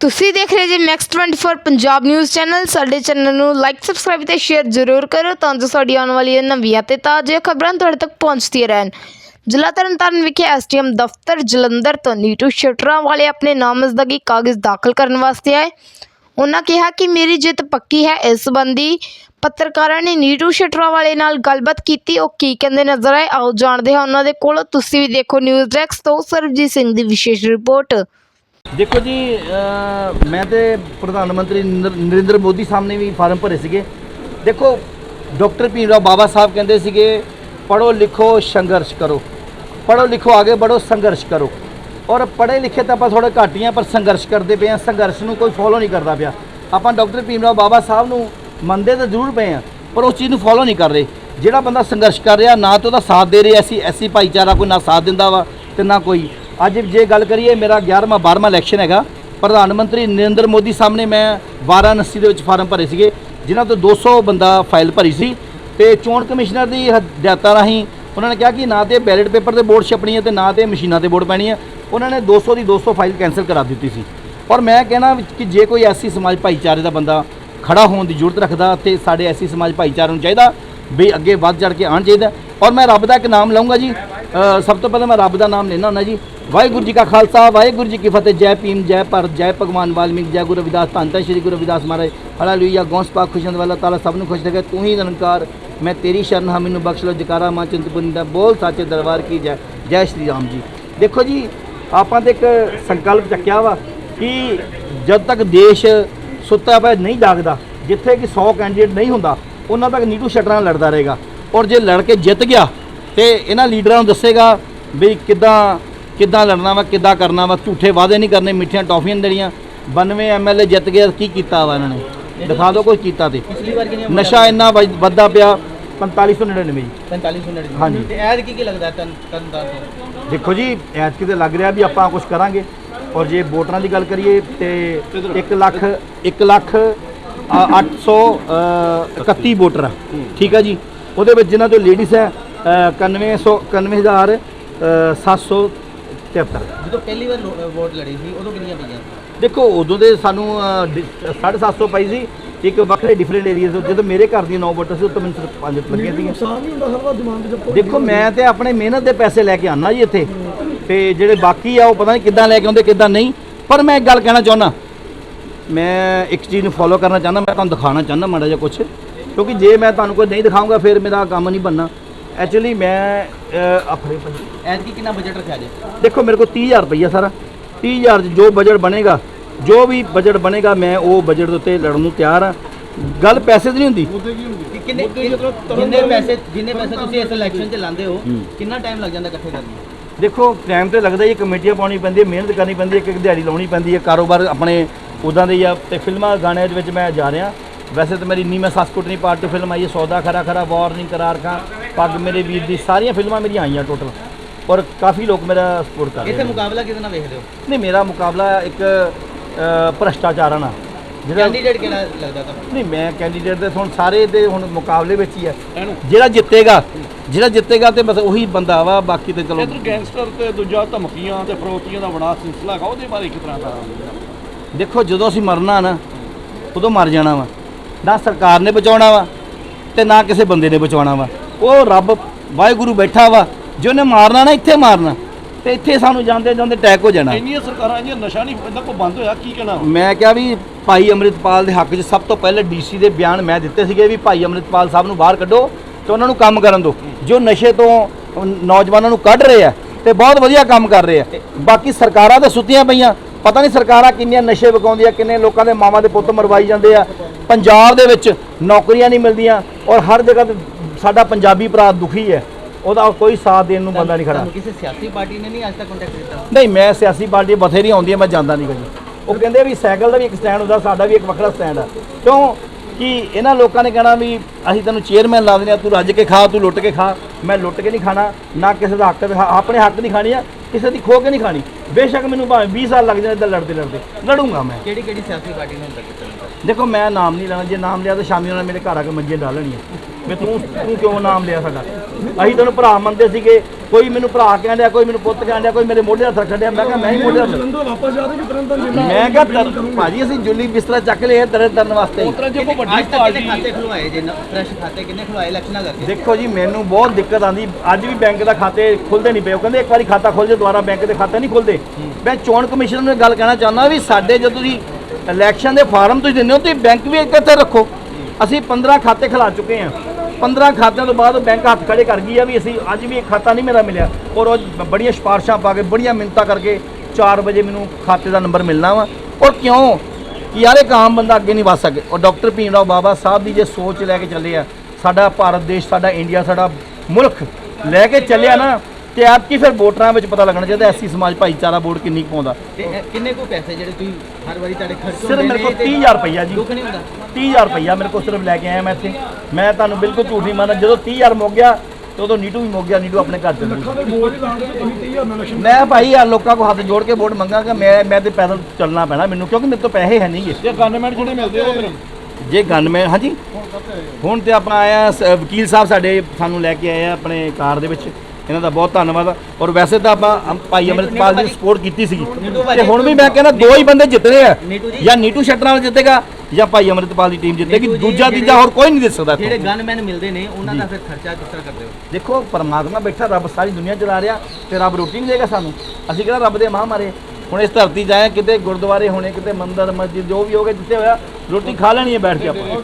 ਤੁਸੀਂ ਦੇਖ ਰਹੇ G Max 24 Punjab news channel ਸਾਡੇ ਚੈਨਲ ਨੂੰ ਲਾਈਕ ਸਬਸਕ੍ਰਾਈਬ ਤੇ ਸ਼ੇਅਰ ਜ਼ਰੂਰ ਕਰੋ ਤਾਂ ਜੋ ਸਾਡੀ ਆਉਣ ਵਾਲੀਆਂ ਨਵੀਆਂ ਤੇ ਤਾਜ਼ੀਆਂ ਖਬਰਾਂ ਤੁਹਾਡੇ ਤੱਕ ਪਹੁੰਚਦੀਆਂ ਰਹਿਣ। ਜ਼ਿਲ੍ਹਾ ਤਰਨਤਾਰਨ ਵਿਖੇ ਐਸਟੀਐਮ ਦਫ਼ਤਰ ਜਲੰਧਰ ਤੋਂ ਨੀਟੂ ਸ਼ਟਰਾਂ ਵਾਲੇ ਆਪਣੇ ਨਾਮਜ਼ਦਗੀ ਕਾਗਜ਼ ਦਾਖਲ ਕਰਨ ਵਾਸਤੇ ਆਏ। ਉਹਨਾਂ ਕਿਹਾ ਕਿ ਮੇਰੀ ਜਿੱਤ ਪੱਕੀ ਹੈ। ਇਸ ਸੰਬੰਧੀ ਪੱਤਰਕਾਰਾਂ ਨੇ ਨੀਟੂ ਸ਼ਟਰਾਂ ਵਾਲੇ ਨਾਲ ਗੱਲਬਾਤ ਕੀਤੀ। ਉਹ ਕੀ ਕਹਿੰਦੇ ਨਜ਼ਰ ਆਏ? ਆਓ ਜਾਣਦੇ ਹਾਂ ਉਹਨਾਂ ਦੇ ਕੋਲੋਂ। ਤੁਸੀਂ ਵੀ ਦੇਖੋ ਨਿਊਜ਼ ਡੈਸਕ ਤੋਂ ਸਰਬਜੀਤ ਸਿੰਘ ਦੀ ਵਿਸ਼ੇਸ਼ ਰਿਪੋਰਟ। ਦੇਖੋ ਜੀ ਮੈਂ ਤੇ ਪ੍ਰਧਾਨ ਮੰਤਰੀ ਨਰਿੰਦਰ- ਨਰਿੰਦਰ ਮੋਦੀ ਸਾਹਮਣੇ ਵੀ ਫਾਰਮ ਭਰੇ ਸੀਗੇ। ਦੇਖੋ, ਡਾਕਟਰ ਭੀਮਰਾਓ ਬਾਬਾ ਸਾਹਿਬ ਕਹਿੰਦੇ ਸੀਗੇ ਪੜੋ ਲਿਖੋ, ਸੰਘਰਸ਼ ਕਰੋ। ਪੜੋ ਲਿਖੋ, ਆਗੇ ਬੜੋ ਸੰਘਰਸ਼ ਕਰੋ। ਔਰ ਪੜ੍ਹੇ ਲਿਖੇ ਤਾਂ ਆਪਾਂ ਥੋੜੇ ਘੱਟ ਹੀ ਆ, ਪਰ ਸੰਘਰਸ਼ ਕਰਦੇ ਪਏ ਆ। ਸੰਘਰਸ਼ ਨੂੰ ਕੋਈ ਫੋਲੋ ਨਹੀਂ ਕਰਦਾ ਪਿਆ। ਆਪਾਂ ਡਾਕਟਰ ਭੀਮਰਾਓ ਬਾਬਾ ਸਾਹਿਬ ਨੂੰ ਮੰਨਦੇ ਤਾਂ ਜ਼ਰੂਰ ਪਏ ਆ, ਪਰ ਉਸ ਚੀਜ਼ ਨੂੰ ਫੋਲੋ ਨਹੀਂ ਕਰ ਰਹੇ। ਜਿਹੜਾ ਬੰਦਾ ਸੰਘਰਸ਼ ਕਰ ਰਿਹਾ, ਨਾ ਤਾਂ ਉਹਦਾ ਸਾਥ ਦੇ ਰਿਹਾ ਸੀ ਐਸੀ ਭਾਈਚਾਰਾ ਕੋਈ ਨਾ ਸਾਥ ਦਿੰਦਾ ਵਾ ਤੇ ਨਾ ਕੋਈ ਅੱਜ ਜੇ ਗੱਲ ਕਰੀਏ, ਮੇਰਾ 11ਵਾਂ 12ਵਾਂ ਇਲੈਕਸ਼ਨ ਹੈਗਾ। ਪ੍ਰਧਾਨ ਮੰਤਰੀ ਨਰਿੰਦਰ ਮੋਦੀ ਸਾਹਮਣੇ ਮੈਂ ਵਾਰਾਣਸੀ ਦੇ ਵਿੱਚ ਫਾਰਮ ਭਰੇ ਸੀਗੇ, ਜਿਨ੍ਹਾਂ ਤੋਂ 200 ਬੰਦਾ ਫਾਈਲ ਭਰੀ ਸੀ। ਤੇ ਚੋਣ ਕਮਿਸ਼ਨਰ ਦੀ ਹਦਾਇਤਾਂ ਰਾਹੀਂ ਉਹਨਾਂ ਨੇ ਕਿਹਾ ਕਿ ਨਾ ਤੇ ਬੈਲਟ ਪੇਪਰ ਤੇ ਵੋਟ ਛਪਣੀ ਹੈ ਤੇ ਨਾ ਤੇ ਮਸ਼ੀਨਾਂ ਤੇ ਵੋਟ ਪੈਣੀ ਹੈ। ਉਹਨਾਂ ਨੇ 200 ਦੀ 200 ਫਾਈਲ ਕੈਨਸਲ ਕਰਾ ਦਿੱਤੀ ਸੀ। ਔਰ ਮੈਂ ਕਹਿਣਾ ਕਿ ਜੇ ਕੋਈ ਐਸੀ ਸਮਾਜ ਭਾਈਚਾਰੇ ਦਾ ਬੰਦਾ ਖੜਾ ਹੋਣ ਦੀ ਜ਼ਰੂਰਤ ਰੱਖਦਾ ਤੇ ਸਾਡੇ ਐਸੀ ਸਮਾਜ ਭਾਈਚਾਰੇ ਨੂੰ ਚਾਹੀਦਾ ਵੀ ਅੱਗੇ ਵੱਧ ਚੜ ਕੇ ਆਉਣ ਚਾਹੀਦਾ। ਔਰ ਮੈਂ ਰੱਬ ਦਾ ਇੱਕ ਨਾਮ ਲਵਾਂਗਾ ਜੀ। ਸਭ ਤੋਂ ਪਹਿਲਾਂ ਮੈਂ ਰੱਬ ਦਾ ਨਾਮ ਲੈਣਾ ਹੁੰਦਾ ਜੀ। ਵਾਹਿਗੁਰੂ ਜੀ ਕਾ ਖਾਲਸਾ, ਵਾਹਿਗੁਰੂ ਜੀ ਕੀ ਫਤਿਹ। ਜੈ ਭੀਮ, ਜੈ ਭਾਰਤ, ਜੈ ਭਗਵਾਨ, ਵਾਲਮੀਕ, ਜੈ ਗੁਰੂ ਰਵਿਦਾਸ ਧੰਨ ਧੰਨ ਸ਼੍ਰੀ ਗੁਰੂ ਰਵਿਦਾਸ ਮਹਾਰਾਜ। ਹਾਲੇਲੂਇਆ ਗੌਂਸ ਪਾਕ ਖੁਸ਼ੰਦ ਵਾਲਾ ਤਾਲਾ ਸਭ ਨੂੰ ਖੁਸ਼ ਰੱਖੇ। ਤੂੰ ਹੀ ਨਿਰੰਕਾਰ। ਮੈਂ ਤੇਰੀ ਸ਼ਰਨ ਹਾਂ ਮੈਨੂੰ ਬਖਸ਼ ਲੋ ਜਕਾਰਾ ਮਾਂ ਚਿੰਤਪੁਰਨੀ ਦਾ ਬੋਲ ਸਾਚੇ ਦਰਬਾਰ ਕੀ ਜੈ। ਜੈ ਸ਼੍ਰੀ ਰਾਮ ਜੀ। ਦੇਖੋ ਜੀ, ਆਪਾਂ ਤੇ ਇੱਕ ਸੰਕਲਪ ਚੱਕਿਆ ਵਾ ਕਿ ਜਦ ਤੱਕ ਦੇਸ਼ ਸੁੱਤਾ ਪਿਆ, ਨਹੀਂ ਜਾਗਦਾ, ਜਿੱਥੇ ਕਿ 100 ਕੈਂਡੀਡੇਟ ਨਹੀਂ ਹੁੰਦਾ, ਉਹਨਾਂ ਤੱਕ ਨੀਟੂ ਸ਼ਟਰਾਂ ਲੜਦਾ ਰਹੇਗਾ। ਔਰ ਜੇ ਲੜ ਕੇ ਜਿੱਤ ਗਿਆ ਤੇ ਇਹਨਾਂ ਲੀਡਰਾਂ ਨੂੰ ਦੱਸੇਗਾ ਵੀ ਕਿੱਦਾਂ ਕਿੱਦਾਂ ਲੜਨਾ ਵਾ ਕਿੱਦਾਂ ਕਰਨਾ ਵਾ ਝੂਠੇ ਵਾਅਦੇ ਨਹੀਂ ਕਰਨੇ ਮਿੱਠੀਆਂ ਟੌਫੀਆਂ ਦੇਣੀਆਂ। 92 ਐਮਐਲਏ ਜਿੱਤ ਗਏ ਕੀ ਕੀਤਾ ਵਾ ਇਹਨਾਂ ਨੇ? ਦਿਖਾ ਦਿਓ ਕੁਝ ਕੀਤਾ ਤੇ। ਪਿਛਲੀ ਵਾਰ ਕਿੰਨੀਆਂ ਨਸ਼ਾ ਇੰਨਾ ਵੱਧ- ਪਿਆ 4599 ਜੀ 4599 ਹਾਂਜੀ। ਤੇ ਐਦ ਕੀ ਕੀ ਲੱਗਦਾ ਤਨ ਤਨ ਦਾ ਦੇਖੋ ਜੀ ਐਤਕੀ ਤੇ ਲੱਗ ਰਿਹਾ ਵੀ ਆਪਾਂ ਕੁਝ ਕਰਾਂਗੇ। ਔਰ ਜੇ ਵੋਟਰਾਂ ਦੀ ਗੱਲ ਕਰੀਏ ਤੇ 1 ਲੱਖ 1 ਲੱਖ 831 ਵੋਟਰ ਠੀਕ ਆ ਜੀ। ਉਹਦੇ ਵਿੱਚ ਜਿਨ੍ਹਾਂ ਤੋਂ ਲੇਡੀਜ਼ ਹੈ 9100 91773 ਜਦੋਂ ਪਹਿਲੀ ਵਾਰ ਵੋਟ ਲੜੀ ਸੀ ਉਦੋਂ ਕਿੰਨੀਆਂ ਪਈਆਂ? ਦੇਖੋ ਉਦੋਂ ਦੇ ਸਾਨੂੰ ਅ, ਡਿ- 750 ਪਈ ਸੀ। ਇੱਕ ਵੱਖਰੇ ਡਿਫਰੈਂਟ ਏਰੀਆਜ਼ ਤੋਂ। ਜਦੋਂ ਮੇਰੇ ਘਰ ਦੀਆਂ 9 ਵੋਟਰ ਸੀ ਉੱਤੋਂ ਮੈਨੂੰ ਸਿਰਫ 5 ਲੱਗੀਆਂ ਸੀਗੀਆਂ ਦੇਖੋ ਮੈਂ ਤੇ ਆਪਣੇ ਮਿਹਨਤ ਦੇ ਪੈਸੇ ਲੈ ਕੇ ਆਨਾ ਜੀ ਇੱਥੇ। ਤੇ ਜਿਹੜੇ ਬਾਕੀ ਆ ਉਹ ਪਤਾ ਨਹੀਂ ਕਿੱਦਾਂ ਲੈ ਕੇ ਆਉਂਦੇ ਕਿੱਦਾਂ ਨਹੀਂ। ਪਰ ਮੈਂ ਇੱਕ ਗੱਲ ਕਹਿਣਾ ਚਾਹੁੰਦਾ। ਮੈਂ ਇੱਕ ਚੀਜ਼ ਨੂੰ ਫੋਲੋ ਕਰਨਾ ਚਾਹੁੰਦਾ ਮੈਂ ਤੁਹਾਨੂੰ ਦਿਖਾਉਣਾ ਚਾਹੁੰਦਾ ਮਾੜਾ ਜਿਹਾ ਕੁਝ ਕਿਉਂਕਿ ਜੇ ਮੈਂ ਤੁਹਾਨੂੰ ਕੋਈ ਨਹੀਂ ਦਿਖਾਊਂਗਾ ਫਿਰ ਮੇਰਾ ਕੰਮ ਨਹੀਂ ਬਣਨਾ। ਐਕਚੁਅਲੀ ਮੈਂ ਅ, ਆਪਣੇ ਐਦ ਕੀ ਕਿੰਨਾ ਬਜਟ ਰੱਖਿਆ ਜੇ? ਦੇਖੋ ਮੇਰੇ ਕੋਲ 30000 ਰੁਪਈਆ ਸਾਰਾ। 30000 'ਚ ਜੋ ਬਜਟ ਬਣੇਗਾ ਜੋ ਵੀ ਬਜਟ ਬਣੇਗਾ ਮੈਂ ਉਹ ਬਜਟ ਦੇ ਉੱਤੇ ਲੜਨ ਨੂੰ ਤਿਆਰ ਆ। ਗੱਲ ਪੈਸੇ ਦੀ ਨਹੀਂ ਹੁੰਦੀ। ਕਿ ਕਿੰਨੇ ਜਿੰਨੇ ਪੈਸੇ ਜਿੰਨੇ ਪੈਸੇ ਤੁਸੀਂ ਇਸ ਇਲੈਕਸ਼ਨ 'ਚ ਲਾਉਂਦੇ ਹੋ ਕਿੰਨਾ ਟਾਈਮ ਲੱਗ ਜਾਂਦਾ ਇਕੱਠੇ ਕਰਨ ਨੂੰ? ਦੇਖੋ ਟਾਈਮ ਤੇ ਲੱਗਦਾ ਹੀ ਹੈ, ਕਮੇਟੀਆਂ ਪਾਉਣੀ ਪੈਂਦੀ ਹੈ ਮਿਹਨਤ ਕਰਨੀ ਪੈਂਦੀ ਹੈ ਇੱਕ ਇੱਕ ਦਿਹਾੜੀ ਲਾਉਣੀ ਪੈਂਦੀ ਹੈ ਕਾਰੋਬਾਰ ਆਪਣੇ ਉਦਾਂ ਦੇ ਹੀ ਆ। ਤੇ ਫਿਲਮਾਂ ਗਾਣਿਆਂ ਦੇ ਵਿੱਚ ਮੈਂ ਜਾ ਰਿਹਾ। ਵੈਸੇ ਤਾਂ ਮੇਰੀ ਨੀ ਮੈਂ ਸਸਕੁਟਨੀ ਪਾਰਟ ਟੂ ਫਿਲਮ ਆਈ ਹੈ ਸੌਦਾ ਖਰਾ ਖਰਾ ਵਾਰਨਿੰਗ ਕਰਾਰ ਖਾਂ ਪੱਗ ਮੇਰੇ ਵੀਰ ਦੀ ਸਾਰੀਆਂ ਫਿਲਮਾਂ ਮੇਰੀਆਂ ਆਈਆਂ ਟੋਟਲ ਔਰ ਕਾਫੀ ਲੋਕ ਮੇਰਾ ਸਪੋਰਟ ਕਰ ਰਹੇ ਇੱਥੇ ਨੇ। ਮੁਕਾਬਲਾ ਕਿਹਦੇ ਨਾਲ ਵੇਖਦੇ ਹੋ? ਨਹੀਂ ਮੇਰਾ ਮੁਕਾਬਲਾ ਇੱਕ ਅ, ਭ੍ਰਸ਼ਟਾਚਾਰਾਂ ਨਾਲ। ਜਿਹੜਾ ਕੈਂਡੀਡੇਟ ਕਿਹੜਾ ਲੱਗਦਾ ਤੁਹਾਨੂੰ? ਨਹੀਂ ਮੈਂ ਕੈਂਡੀਡੇਟ ਦੇ ਹੁਣ ਸਾਰੇ ਦੇ ਹੁਣ ਮੁਕਾਬਲੇ ਵਿੱਚ ਹੀ ਹੈ। ਜਿਹੜਾ ਜਿੱਤੇਗਾ ਜਿਹੜਾ ਜਿੱਤੇਗਾ ਤੇ ਬਸ ਉਹੀ ਬੰਦਾ ਵਾ ਬਾਕੀ ਤੇ ਚਲੋ ਇਧਰ ਗੈਂਗਸਟਰ ਤੇ ਦੂਜਾ ਧਮਕੀਆਂ ਤੇ ਫਰੋਤੀਆਂ ਦਾ ਬੜਾ ਸਿਲਸਿਲਾ ਹੈਗਾ ਉਹਦੇ ਬਾਰੇ ਕਿਸ ਤਰ੍ਹਾਂ ਦਾ। ਦੇਖੋ ਜਦੋਂ ਅਸੀਂ ਮਰਨਾ ਨਾ ਉਦੋਂ ਮਰ ਜਾਣਾ ਵਾ। ਨਾ ਸਰਕਾਰ ਨੇ ਬਚਾਉਣਾ ਵਾ ਤੇ ਨਾ ਕਿਸੇ ਬੰਦੇ ਨੇ ਬਚਾਉਣਾ ਵਾ। ਉਹ ਰੱਬ ਵਾਹਿਗੁਰੂ ਬੈਠਾ ਵਾ ਜੇ ਉਹਨੇ ਮਾਰਨਾ ਨਾ ਇੱਥੇ ਮਾਰਨਾ ਤੇ ਇੱਥੇ ਸਾਨੂੰ ਜਾਂਦੇ ਜਾਂਦੇ ਅਟੈਕ ਹੋ ਜਾਣਾ। ਇੰਨੀਆਂ ਸਰਕਾਰਾਂ ਇੰਨੀਆਂ ਨਸ਼ਾ ਨਹੀਂ ਇਹਦਾ ਕੋਈ ਬੰਦ ਹੋਇਆ ਕੀ ਕਹਿਣਾ ਮੈਂ ਕਿਹਾ ਵੀ ਭਾਈ ਅੰਮ੍ਰਿਤਪਾਲ ਦੇ ਹੱਕ 'ਚ ਸਭ ਤੋਂ ਪਹਿਲੇ ਡੀਸੀ ਦੇ ਬਿਆਨ ਮੈਂ ਦਿੱਤੇ ਸੀਗੇ ਵੀ ਭਾਈ ਅੰਮ੍ਰਿਤਪਾਲ ਸਾਹਿਬ ਨੂੰ ਬਾਹਰ ਕੱਢੋ ਤੇ ਉਹਨਾਂ ਨੂੰ ਕੰਮ ਕਰਨ ਦਿਓ। ਜੋ ਨਸ਼ੇ ਤੋਂ ਨੌਜਵਾਨਾਂ ਨੂੰ ਕੱਢ ਰਹੇ ਆ ਤੇ ਬਹੁਤ ਵਧੀਆ ਕੰਮ ਕਰ ਰਹੇ ਆ। ਬਾਕੀ ਸਰਕਾਰਾਂ ਤਾਂ ਸੁੱਤੀਆਂ ਪਈਆਂ ਪਤਾ ਨਹੀਂ ਸਰਕਾਰਾਂ ਕਿੰਨੀਆਂ ਨਸ਼ੇ ਵਿਕਾਉਂਦੀਆਂ ਕਿੰਨੇ ਲੋਕਾਂ ਦੇ ਮਾਵਾਂ ਦੇ ਪੁੱਤ ਮਰਵਾਈ ਜਾਂਦੇ ਆ। ਪੰਜਾਬ ਦੇ ਵਿੱਚ ਨੌਕਰੀਆਂ ਨਹੀਂ ਮਿਲਦੀਆਂ ਔਰ ਹਰ ਜਗ੍ਹਾ ਤੇ ਸਾਡਾ ਪੰਜਾਬੀ ਭਰਾ ਦੁਖੀ ਹੈ। ਉਹਦਾ ਕੋਈ ਸਾਥ ਦੇਣ ਨੂੰ ਬੰਦਾ ਨਹੀਂ ਖੜਾ। ਕਿਸੇ ਸਿਆਸੀ ਪਾਰਟੀ ਨੇ ਨਹੀਂ ਅੱਜ ਤੱਕ ਕੰਟੈਕਟ ਕੀਤਾ? ਨਹੀਂ ਮੈਂ ਸਿਆਸੀ ਪਾਰਟੀ ਬਥੇਰੀ ਆਉਂਦੀਆਂ ਮੈਂ ਜਾਂਦਾ ਨਹੀਂ ਕਦੀ। ਉਹ ਕਹਿੰਦੇ ਵੀ ਸਾਈਕਲ ਦਾ ਵੀ ਇੱਕ ਸਟੈਂਡ ਹੁੰਦਾ ਸਾਡਾ ਵੀ ਇੱਕ ਵੱਖਰਾ ਸਟੈਂਡ ਆ। ਕਿਉਂ? ਕਿ ਇਹਨਾਂ ਲੋਕਾਂ ਨੇ ਕਹਿਣਾ ਵੀ ਅਸੀਂ ਤੈਨੂੰ ਚੇਅਰਮੈਨ ਲਾ ਦਿੰਦੇ ਆ ਤੂੰ ਰੱਜ ਕੇ ਖਾ ਤੂੰ ਲੁੱਟ ਕੇ ਖਾ। ਮੈਂ ਲੁੱਟ ਕੇ ਨਹੀਂ ਖਾਣਾ ਨਾ ਕਿਸੇ ਦਾ ਹੱਕ ਆਪਣੇ ਹੱਕ ਦੀ ਖਾਣੀ ਆ। ਕਿਸੇ ਦੀ ਖੋ ਕੇ ਨਹੀਂ ਖਾਣੀ। ਬੇਸ਼ੱਕ ਮੈਨੂੰ ਭਾਵੇਂ 20 ਸਾਲ ਲੱਗ ਜਾਣ ਇੱਦਾਂ ਲੜਦੇ ਲੜਦੇ ਲੜੂੰਗਾ ਮੈਂ। ਕਿਹੜੀ ਕਿਹੜੀ ਸਿਆਸੀ ਪਾਰਟੀ ਨੇ ਹੁਣ ਤੱਕ ਕੀਤਾ ਨਹੀਂ? ਦੇਖੋ ਮੈਂ ਨਾਮ ਨਹੀਂ ਲੈਣਾ ਜੇ ਨਾਮ ਲਿਆ ਤਾਂ ਸ਼ਾਮੀ ਉਹਨਾਂ ਮੇਰੇ ਘਰ ਆ ਕੇ ਮੰਜੇ ਡਾ ਲੈਣੀਆਂ ਵੀ ਤੂੰ ਤੂੰ ਕਿਉਂ ਨਾਮ ਲਿਆ ਸਾਡਾ? ਅਸੀਂ ਤੁਹਾਨੂੰ ਭਰਾ ਮੰਨਦੇ ਸੀਗੇ ਕੋਈ ਮੈਨੂੰ ਭਰਾ ਕਹਿਣ ਡਿਆ ਕੋਈ ਮੈਨੂੰ ਪੁੱਤ ਕਹਿਣ ਡਿਆ ਕੋਈ ਮੇਰੇ ਮੋਢੇ ਹੱਥ ਰੱਖਣ ਡਿਆ ਮੈਂ ਕਿਹਾ ਮੈਂ ਹੀ ਮੋਢੇ ਹੱਥ ਵਾਪਸ ਜਾ ਰਹੇ ਕਿ ਤੁਰੰਤ ਮੈਂ ਕਿਹਾ ਤਰ- ਭਾਜੀ ਅਸੀਂ ਜੁਲੀ ਬਿਸਤਰਾ ਚੱਕ ਲਿਆ ਤੇਰੇ ਤਰਨ ਵਾਸਤੇ ਹੀ। ਉਤਰਾ ਜੇ ਕੋਈ ਵੱਡੀ ਅੱਜ ਤੱਕ ਪਾਰਟੀ ਕਿੰਨੇ ਖਾਤੇ ਖੁਲਵਾਏ ਜੇ ਫਰੈਸ਼ ਖਾਤੇ ਕਿੰਨੇ ਖੁਲਵਾਏ ਇਲੈਕਸ਼ਨਾਂ ਕਰਕੇ? ਦੇਖੋ ਜੀ ਮੈਨੂੰ ਬਹੁਤ ਦਿੱਕਤ ਆਂਦੀ। ਅੱਜ ਵੀ ਬੈਂਕ ਦਾ ਖਾਤੇ ਖੁੱਲਦੇ ਨਹੀਂ ਪਏ। ਉਹ ਕਹਿੰਦੇ ਇੱਕ ਵਾਰੀ ਖਾਤਾ ਖੁੱਲ ਜੇ ਦੁਬਾਰਾ ਬੈਂਕ ਦੇ ਖਾਤੇ ਨਹੀਂ ਖੁੱਲਦੇ। ਮੈਂ ਚੋਣ ਕਮਿਸ਼ਨ ਨੂੰ ਇਹ ਗੱਲ ਕਹਿਣਾ ਚਾਹੁੰਦਾ ਵੀ ਸਾਡੇ ਜਦੋਂ ਤੁਸੀਂ ਇਲੈਕਸ਼ਨ ਦੇ ਫਾਰਮ ਤੁਸੀਂ ਦਿੰਦੇ ਹੋ ਤੇ ਬੈਂਕ ਵੀ ਇੱਥੇ ਰੱਖੋ। ਅਸੀਂ 15 ਖਾਤੇ ਖਿਲਾ ਚੁੱਕੇ ਹਾਂ। 15 ਖਾਤਿਆਂ ਤੋਂ ਬਾਅਦ ਬੈਂਕ ਹੱਥ ਖੜੇ ਕਰ ਗਈ ਆ ਵੀ ਅਸੀਂ ਅੱਜ ਵੀ ਇੱਕ ਖਾਤਾ ਨਹੀਂ ਮੇਰਾ ਮਿਲਿਆ। ਔਰ ਉਹ ਬੜੀਆਂ ਸਿਫਾਰਸ਼ਾਂ ਪਾ ਕੇ, ਬੜੀਆਂ ਮਿੰਨਤਾਂ ਕਰਕੇ 4 ਵਜੇ ਮੈਨੂੰ ਖਾਤੇ ਦਾ ਨੰਬਰ ਮਿਲਣਾ ਵਾ। ਔਰ ਕਿਉਂ? ਕਿ ਯਾਰ ਇੱਕ ਆਮ ਬੰਦਾ ਅੱਗੇ ਨਹੀਂ ਵੱਧ ਸਕੇ। ਔਰ ਡਾਕਟਰ ਭੀਮ ਰਾਓ ਬਾਬਾ ਸਾਹਿਬ ਦੀ ਜੇ ਸੋਚ ਲੈ ਕੇ ਚੱਲੇ ਆ, ਸਾਡਾ ਭਾਰਤ ਦੇਸ਼, ਸਾਡਾ ਇੰਡੀਆ, ਸਾਡਾ ਮੁਲਕ ਲੈ ਕੇ ਚੱਲਿਆ ਨਾ ਤੇ ਆਪ ਕੀ ਫਿਰ ਵੋਟਰਾਂ ਵਿੱਚ ਪਤਾ ਲੱਗਣਾ ਚਾਹੀਦਾ ਐਸੀ ਸਮਾਜ ਭਾਈਚਾਰਾ ਵੋਟ ਕਿੰਨੀ ਕੁ ਪਾਉਂਦਾ? ਤੇ ਇਹ ਕਿੰਨੇ ਕੋ ਪੈਸੇ ਜਿਹੜੇ ਤੁਸੀਂ ਹਰ ਵਾਰੀ ਤੁਹਾਡੇ ਖਰਚ ਸਿਰਫ ਮੇਰੇ ਕੋਲ 30000 ਰੁਪਈਆ ਜੀ। ਦੁੱਖ ਨਹੀਂ ਹੁੰਦਾ? 30000 ਰੁਪਈਆ ਮੇਰੇ ਕੋਲ ਸਿਰਫ ਲੈ ਕੇ ਆਇਆ ਮੈਂ ਇੱਥੇ। ਮੈਂ ਤੁਹਾਨੂੰ ਬਿਲਕੁਲ ਝੂਠ ਨਹੀਂ ਮਾਰਨਾ ਜਦੋਂ 30000 ਮੁੱਕ ਗਿਆ ਤੇ ਉਦੋਂ ਨੀਟੂ ਵੀ ਮੁੱਕ ਗਿਆ ਨੀਟੂ ਆਪਣੇ ਘਰ ਚੱਲ ਗਿਆ। ਵੋਟ ਹੀ ਲਾਣ ਦੇ ਤੁਸੀਂ 30000 ਨਾਲ ਇਲੈਕਸ਼ਨ ਮੈਂ ਭਾਈ ਯਾਰ ਲੋਕਾਂ ਕੋ ਹੱਥ ਜੋੜ ਕੇ ਵੋਟ ਮੰਗਾਂਗਾ ਮੈਂ ਮੈਂ ਤੇ ਪੈਦਲ ਚੱਲਣਾ ਪੈਣਾ ਮੈਨੂੰ ਕਿਉਂਕਿ ਮੇਰੇ ਤੋਂ ਪੈਸੇ ਹੈ ਨਹੀਂਗੇ ਜੇ ਗਵਰਨਮੈਂਟ ਜਿਹੜੇ ਮਿਲਦੇ ਉਹ ਫਿਰ? ਜੇ ਗਨਮੈਨ ਹਾਂਜੀ। ਹੁਣ ਤੇ ਆਪਾਂ ਆਇਆ ਵਕੀਲ ਸਾਹਿਬ ਸਾਡੇ ਸਾਨੂੰ ਲੈ ਕੇ ਆਏ ਆ ਆਪਣੇ ਕਾਰ ਦੇ ਵਿੱਚ। ਇਹਨਾਂ ਦਾ ਬਹੁਤ ਧੰਨਵਾਦ। ਔਰ ਵੈਸੇ ਤਾਂ ਆਪਾਂ ਭਾਈ ਅਮਰਿਤਪਾਲ ਦੀ ਸਪੋਰਟ ਕੀਤੀ ਸੀਗੀ। ਤੇ ਹੁਣ ਵੀ ਮੈਂ ਕਹਿੰਦਾ ਦੋ ਹੀ ਬੰਦੇ ਜਿੱਤਨੇ ਆ। ਜੀ। ਜਾਂ ਨੀਟੂ ਸ਼ਟਰ ਵਾਲਾ ਜਿੱਤੇਗਾ ਜਾਂ ਭਾਈ ਅਮਰਿਤਪਾਲ ਦੀ ਟੀਮ ਜਿੱਤੇਗੀ। ਜੀ, ਦੂਜਾ ਤੀਜਾ ਹੋਰ ਕੋਈ ਨਹੀਂ ਜਿੱਤ ਸਕਦਾ। ਜਿਹੜੇ ਗਨਮੈਨ ਮਿਲਦੇ ਨੇ ਉਹਨਾਂ ਦਾ ਫਿਰ ਖਰਚਾ ਕਿਸ ਤਰ੍ਹਾਂ ਕਰਦੇ ਹੋ? ਦੇਖੋ ਪਰਮਾਤਮਾ ਬੈਠਾ ਰੱਬ ਸਾਰੀ ਦੁਨੀਆ ਚਲਾ ਰਿਹਾ ਤੇ ਰੱਬ ਰੋਟੀ ਨਹੀਂ ਦੇਗਾ ਸਾਨੂੰ। ਅਸੀਂ ਕਿਹੜਾ ਰੱਬ ਦੇ ਮਾਂ ਮਾਰੇ? ਹੁਣ ਇਸ ਧਰਤੀ ਆਏ ਕਿਤੇ ਗੁਰਦੁਆਰੇ ਹੋਣੇ ਕਿਤੇ ਮੰਦਰ ਮਸਜਿਦ ਜੋ ਵੀ ਹੋਵੇ ਜਿੱਥੇ ਹੋਇਆ ਰੋਟੀ ਖਾ ਲੈਣੀ ਹੈ ਬੈਠ ਕੇ ਆਪਾਂ।